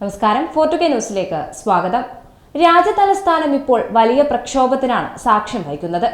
നമസ്കാരം. ഫോർട്ടു കെ ന്യൂസിലേക്ക് സ്വാഗതം. രാജ്യതലസ്ഥാനം ഇപ്പോൾ വലിയ പ്രക്ഷോഭത്തിനാണ് സാക്ഷ്യം വഹിക്കുന്നത്.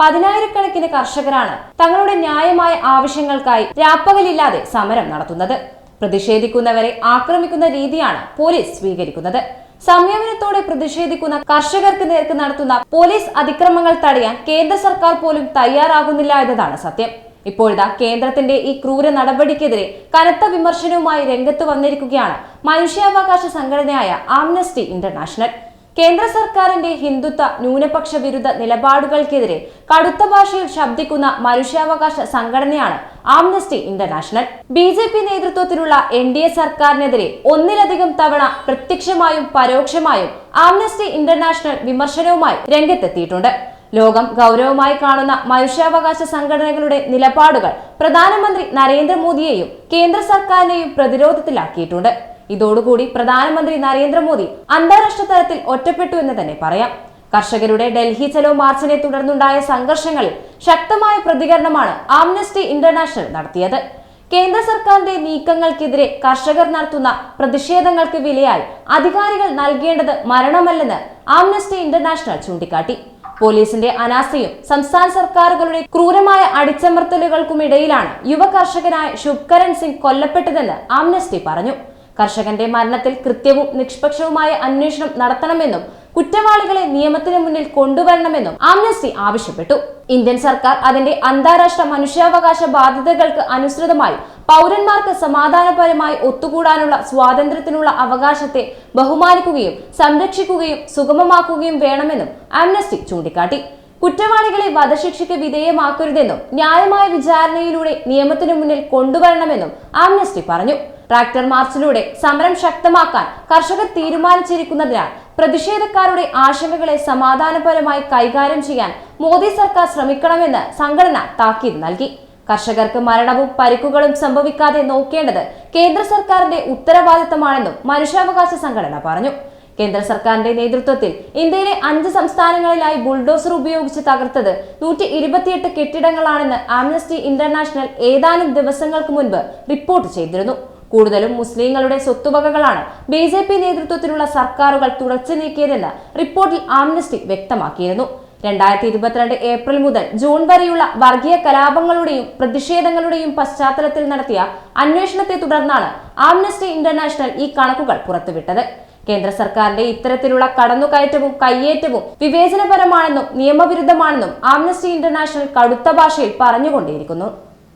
പതിനായിരക്കണക്കിന് കർഷകരാണ് തങ്ങളുടെ ന്യായമായ ആവശ്യങ്ങൾക്കായി രാപ്പകലില്ലാതെ സമരം നടത്തുന്നത്. പ്രതിഷേധിക്കുന്നവരെ ആക്രമിക്കുന്ന രീതിയാണ് പോലീസ് സ്വീകരിക്കുന്നത്. സംയമനത്തോടെ പ്രതിഷേധിക്കുന്ന കർഷകർക്ക് നേർക്ക് നടത്തുന്ന പോലീസ് അതിക്രമങ്ങൾ തടയാൻ കേന്ദ്ര സർക്കാർ പോലും തയ്യാറാകുന്നില്ല എന്നതാണ് സത്യം. ഇപ്പോഴിതാ കേന്ദ്രത്തിന്റെ ഈ ക്രൂര നടപടിക്കെതിരെ കനത്ത വിമർശനവുമായി രംഗത്ത് വന്നിരിക്കുകയാണ് മനുഷ്യാവകാശ സംഘടനയായ ആംനസ്റ്റി ഇന്റർനാഷണൽ. കേന്ദ്ര സർക്കാരിന്റെ ഹിന്ദുത്വ ന്യൂനപക്ഷ വിരുദ്ധ നിലപാടുകൾക്കെതിരെ കടുത്ത ഭാഷയിൽ ശബ്ദിക്കുന്ന മനുഷ്യാവകാശ സംഘടനയാണ് Amnesty International. B J P നേതൃത്വത്തിലുള്ള എൻ ഡി എ സർക്കാരിനെതിരെ ഒന്നിലധികം തവണ പ്രത്യക്ഷമായും പരോക്ഷമായും ആംനസ്റ്റി ഇന്റർനാഷണൽ വിമർശനവുമായി രംഗത്തെത്തിയിട്ടുണ്ട്. ലോകം ഗൗരവമായി കാണുന്ന മനുഷ്യാവകാശ സംഘടനകളുടെ നിലപാടുകൾ പ്രധാനമന്ത്രി നരേന്ദ്രമോദിയെയും കേന്ദ്ര സർക്കാരിനെയും പ്രതിരോധത്തിലാക്കിയിട്ടുണ്ട്. ഇതോടുകൂടി പ്രധാനമന്ത്രി നരേന്ദ്രമോദി അന്താരാഷ്ട്ര തലത്തിൽ ഒറ്റപ്പെട്ടു എന്ന് തന്നെ പറയാം. കർഷകരുടെ ഡൽഹി ചലോ മാർച്ചിനെ തുടർന്നുണ്ടായ സംഘർഷങ്ങളിൽ ശക്തമായ പ്രതികരണമാണ് ആംനസ്റ്റി ഇന്റർനാഷണൽ നടത്തിയത്. കേന്ദ്ര സർക്കാരിന്റെ നീക്കങ്ങൾക്കെതിരെ കർഷകർ നടത്തുന്ന പ്രതിഷേധങ്ങൾക്ക് വിലയായി അധികാരികൾ നൽകേണ്ടത് മരണമല്ലെന്ന് ആംനസ്റ്റി ഇന്റർനാഷണൽ ചൂണ്ടിക്കാട്ടി. പോലീസിന്റെ അനാസ്ഥയും സംസ്ഥാന സർക്കാരുകളുടെ ക്രൂരമായ അടിച്ചമർത്തലുകൾക്കുമിടയിലാണ് യുവ കർഷകനായ ശുഭ്കരൺ സിംഗ് കൊല്ലപ്പെട്ടതെന്ന് ആംനസ്റ്റി പറഞ്ഞു. കർഷകന്റെ മരണത്തിൽ കൃത്യവും നിഷ്പക്ഷവുമായ അന്വേഷണം നടത്തണമെന്നും കുറ്റവാളികളെ നിയമത്തിന് മുന്നിൽ കൊണ്ടുവരണമെന്നും ആംനസ്റ്റി ആവശ്യപ്പെട്ടു. ഇന്ത്യൻ സർക്കാർ അതിന്റെ അന്താരാഷ്ട്ര മനുഷ്യാവകാശ ബാധ്യതകൾക്ക് അനുസൃതമായി പൗരന്മാർക്ക് സമാധാനപരമായി ഒത്തുകൂടാനുള്ള സ്വാതന്ത്ര്യത്തിനുള്ള അവകാശത്തെ ബഹുമാനിക്കുകയും സംരക്ഷിക്കുകയും സുഗമമാക്കുകയും വേണമെന്നും ആംനസ്റ്റി ചൂണ്ടിക്കാട്ടി. കുറ്റവാളികളെ വധശിക്ഷയ്ക്ക് വിധേയമാക്കരുതെന്നും ന്യായമായ വിചാരണയിലൂടെ നിയമത്തിനു മുന്നിൽ കൊണ്ടുവരണമെന്നും ആംനസ്റ്റി പറഞ്ഞു. ട്രാക്ടർ മാർച്ചിലൂടെ സമരം ശക്തമാക്കാൻ കർഷകർ തീരുമാനിച്ചിരിക്കുന്നതിനാൽ പ്രതിഷേധക്കാരുടെ ആശങ്കകളെ സമാധാനപരമായി കൈകാര്യം ചെയ്യാൻ മോദി സർക്കാർ ശ്രമിക്കണമെന്ന് സംഘടന താക്കീത് നൽകി. കർഷകർക്ക് മരണവും പരിക്കുകളും സംഭവിക്കാതെ നോക്കേണ്ടത് കേന്ദ്ര സർക്കാരിന്റെ ഉത്തരവാദിത്തമാണെന്നും മനുഷ്യാവകാശ സംഘടന പറഞ്ഞു. കേന്ദ്ര സർക്കാരിന്റെ നേതൃത്വത്തിൽ ഇന്ത്യയിലെ അഞ്ച് സംസ്ഥാനങ്ങളിലായി ബുൾഡോസർ ഉപയോഗിച്ച് തകർത്തത് നൂറ്റി ഇരുപത്തിയെട്ട് കെട്ടിടങ്ങളാണെന്ന് ആംനസ്റ്റി ഇന്റർനാഷണൽ ഏതാനും ദിവസങ്ങൾക്ക് മുൻപ് റിപ്പോർട്ട് ചെയ്തിരുന്നു. കൂടുതലും മുസ്ലിങ്ങളുടെ സ്വത്തുവകകളാണ് ബി നേതൃത്വത്തിലുള്ള സർക്കാരുകൾ തുടച്ചു നീക്കിയതെന്ന് റിപ്പോർട്ടിൽ ആംനസ്റ്റി വ്യക്തമാക്കിയിരുന്നു. രണ്ടായിരത്തി ഇരുപത്തിരണ്ട് ഏപ്രിൽ മുതൽ ജൂൺ വരെയുള്ള വർഗീയ കലാപങ്ങളുടെയും പ്രതിഷേധങ്ങളുടെയും പശ്ചാത്തലത്തിൽ നടത്തിയ അന്വേഷണത്തെ തുടർന്നാണ് ആംനസ്റ്റി ഇന്റർനാഷണൽ ഈ കണക്കുകൾ പുറത്തുവിട്ടത്. കേന്ദ്ര സർക്കാരിന്റെ ഇത്തരത്തിലുള്ള കടന്നുകയറ്റവും കയ്യേറ്റവും വിവേചനപരമാണെന്നും നിയമവിരുദ്ധമാണെന്നും ആംനസ്റ്റി ഇന്റർനാഷണൽ കടുത്ത ഭാഷയിൽ പറഞ്ഞുകൊണ്ടേയിരിക്കുന്നു.